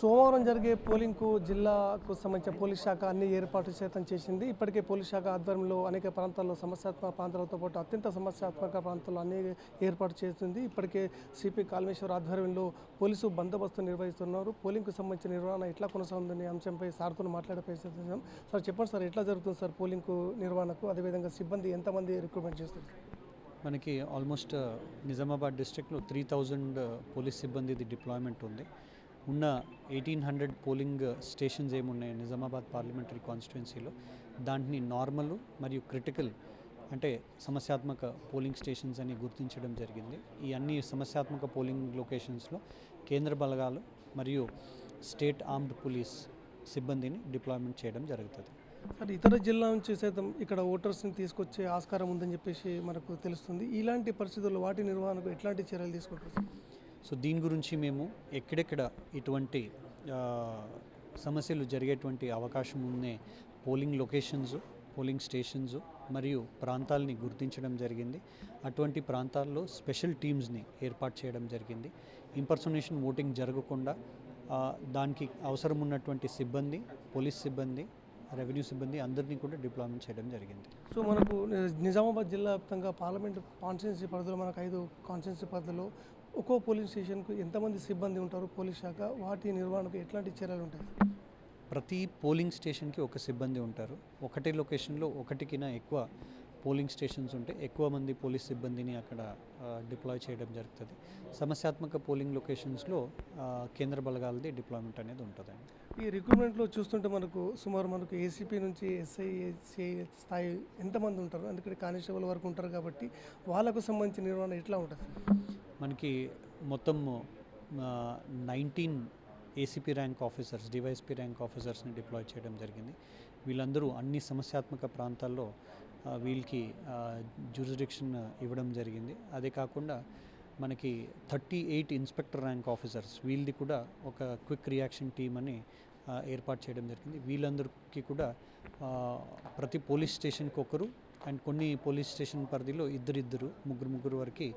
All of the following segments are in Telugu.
సోమవారం జరిగే పోలింగ్కు జిల్లాకు సంబంధించిన పోలీస్ శాఖ అన్ని ఏర్పాట్లు చేతం చేసింది. ఇప్పటికే పోలీస్ శాఖ ఆధ్వర్యంలో అనేక ప్రాంతాల్లో సమస్యాత్మక ప్రాంతాలతో పాటు అత్యంత సమస్యాత్మక ప్రాంతాల్లో అన్ని ఏర్పాటు చేస్తుంది ఇప్పటికే సిపి కాళమేశ్వర్ ఆధ్వర్యంలో పోలీసు బందోబస్తు నిర్వహిస్తున్నారు. పోలింగ్కు సంబంధించిన నిర్వహణ ఎట్లా కొనసాగుందనే అంశంపై సార్తో మాట్లాడే సార్ చెప్పండి సార్ ఎట్లా జరుగుతుంది సార్ పోలింగ్కు నిర్వహణకు? అదేవిధంగా సిబ్బంది ఎంతమంది రిక్రూట్మెంట్ చేస్తుంది మనకి ఆల్మోస్ట్ నిజామాబాద్ డిస్ట్రిక్ట్లో త్రీ థౌజండ్ పోలీస్ సిబ్బందిది డిప్లాయ్మెంట్ ఉంది. ఉన్న ఎయిటీన్ హండ్రెడ్ పోలింగ్ స్టేషన్స్ ఏమున్నాయి? నిజామాబాద్ పార్లమెంటరీ కాన్స్టిట్యున్సీలో దాంట్ని నార్మల్ మరియు క్రిటికల్ అంటే సమస్యాత్మక పోలింగ్ స్టేషన్స్ అని గుర్తించడం జరిగింది. ఈ అన్ని సమస్యాత్మక పోలింగ్ లొకేషన్స్లో కేంద్ర బలగాలు మరియు స్టేట్ ఆర్మ్డ్ పోలీస్ సిబ్బందిని డిప్లాయ్మెంట్ చేయడం జరుగుతుంది. సార్ ఇతర జిల్లా నుంచి సైతం ఇక్కడ ఓటర్స్ని తీసుకొచ్చే ఆస్కారం ఉందని చెప్పేసి మనకు తెలుస్తుంది. ఇలాంటి పరిస్థితుల్లో వాటి నిర్వహణకు ఎట్లాంటి చర్యలు తీసుకుంటారు సో దీని గురించి మేము ఎక్కడెక్కడ ఇటువంటి సమస్యలు జరిగేటువంటి అవకాశం ఉన్న పోలింగ్ లొకేషన్స్ పోలింగ్ స్టేషన్స్ మరియు ప్రాంతాలని గుర్తించడం జరిగింది. అటువంటి ప్రాంతాల్లో స్పెషల్ టీమ్స్ని ఏర్పాటు చేయడం జరిగింది. ఇంపర్సనేషన్ ఓటింగ్ జరగకుండా దానికి అవసరం ఉన్నటువంటి సిబ్బంది పోలీస్ సిబ్బంది రెవెన్యూ సిబ్బంది అందరినీ కూడా డిప్లాయ్మెంట్ చేయడం జరిగింది. సో మనకు నిజామాబాద్ జిల్లా వ్యాప్తంగా పార్లమెంట్ కాన్స్టిట్యున్సీ పరిధిలో మనకు ఐదు కాన్స్టిట్యున్సీ పరిధిలో ఒక్కో పోలీస్ స్టేషన్కు ఎంతమంది సిబ్బంది ఉంటారు పోలీస్ శాఖ? వాటి నిర్వహణకు ఎట్లాంటి చర్యలు ఉంటాయి? ప్రతి పోలింగ్ స్టేషన్కి ఒక సిబ్బంది ఉంటారు. ఒకటే లొకేషన్లో ఒకటికినా ఎక్కువ పోలింగ్ స్టేషన్స్ ఉంటే ఎక్కువ మంది పోలీస్ సిబ్బందిని అక్కడ డిప్లాయ్ చేయడం జరుగుతుంది. సమస్యాత్మక పోలింగ్ లొకేషన్స్లో కేంద్ర బలగాలది డిప్లాయ్మెంట్ అనేది ఉంటుందండి. ఈ రిక్రూట్మెంట్లో చూస్తుంటే మనకు సుమారు మనకు ఏసీపీ నుంచి ఎస్ఐ సిఐ స్థాయి ఎంతమంది ఉంటారు? అందుకని కానిస్టేబుల్ వరకు ఉంటారు కాబట్టి వాళ్ళకు సంబంధించిన నిర్వహణ ఎట్లా ఉంటుంది? మనకి మొత్తం nineteen ACP rank officers DSP rank ఆఫీసర్స్ని deploy చేయడం జరిగింది. వీళ్ళందరూ అన్ని సమస్యాత్మక ప్రాంతాల్లో వీళ్ళకి జ్యూరిడిక్షన్ ఇవ్వడం జరిగింది. అదే కాకుండా మనకి thirty eight inspector rank officers వీళ్ళది కూడా ఒక క్విక్ రియాక్షన్ టీమ్ అని ఏర్పాటు చేయడం జరిగింది. వీళ్ళందరికీ కూడా ప్రతి పోలీస్ స్టేషన్కి ఒకరు అండ్ కొన్ని పోలీస్ స్టేషన్ పరిధిలో ఇద్దరిద్దరు ముగ్గురు ముగ్గురు వరకు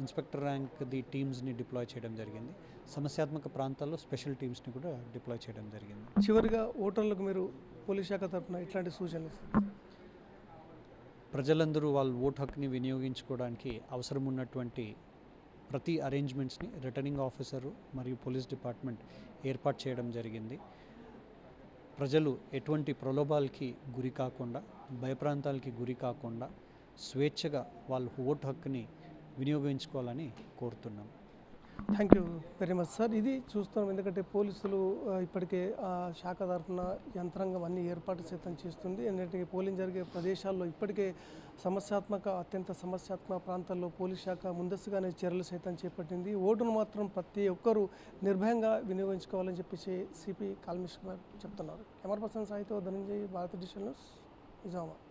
ఇన్స్పెక్టర్ ర్యాంక్ ది టీమ్స్ని డిప్లాయ్ చేయడం జరిగింది. సమస్యాత్మక ప్రాంతాల్లో స్పెషల్ టీమ్స్ని కూడా డిప్లాయ్ చేయడం జరిగింది. చివరిగా ఓటర్లకు మీరు పోలీస్ శాఖ తరఫున ఇట్లాంటి సూచనలు ప్రజలందరూ వాళ్ళ ఓటు హక్కుని వినియోగించుకోవడానికి అవసరం ఉన్నటువంటి ప్రతి అరేంజ్మెంట్స్ని రిటర్నింగ్ ఆఫీసరు మరియు పోలీస్ డిపార్ట్మెంట్ ఏర్పాటు చేయడం జరిగింది. ప్రజలు ఎటువంటి ప్రలోభాలకి గురి కాకుండా భయప్రాంతాలకి గురి కాకుండా స్వేచ్ఛగా వాళ్ళ ఓటు హక్కుని వినియోగించుకోవాలని కోరుతున్నాం. Thank you very much sir ఇది చూస్తున్నాం. ఎందుకంటే పోలీసులు ఇప్పటికే ఆ శాఖ తరఫున యంత్రాంగం అన్ని ఏర్పాటు సిద్ధం చేస్తుంది. ఎందుకంటే పోలింగ్ జరిగే ప్రదేశాల్లో ఇప్పటికే సమస్యాత్మక అత్యంత సమస్యాత్మక ప్రాంతాల్లో పోలీస్ శాఖ ముందస్తుగానే చర్యలు సైతం చేపట్టింది. ఓటును మాత్రం ప్రతి ఒక్కరూ నిర్భయంగా వినియోగించుకోవాలని చెప్పేసి సిపి కాల్మిష్ చెప్తున్నారు. కెమెరా పర్సన్ సాయితో ధనంజయ్ భారత డిషన్ న్యూస్ నిజామాబాద్.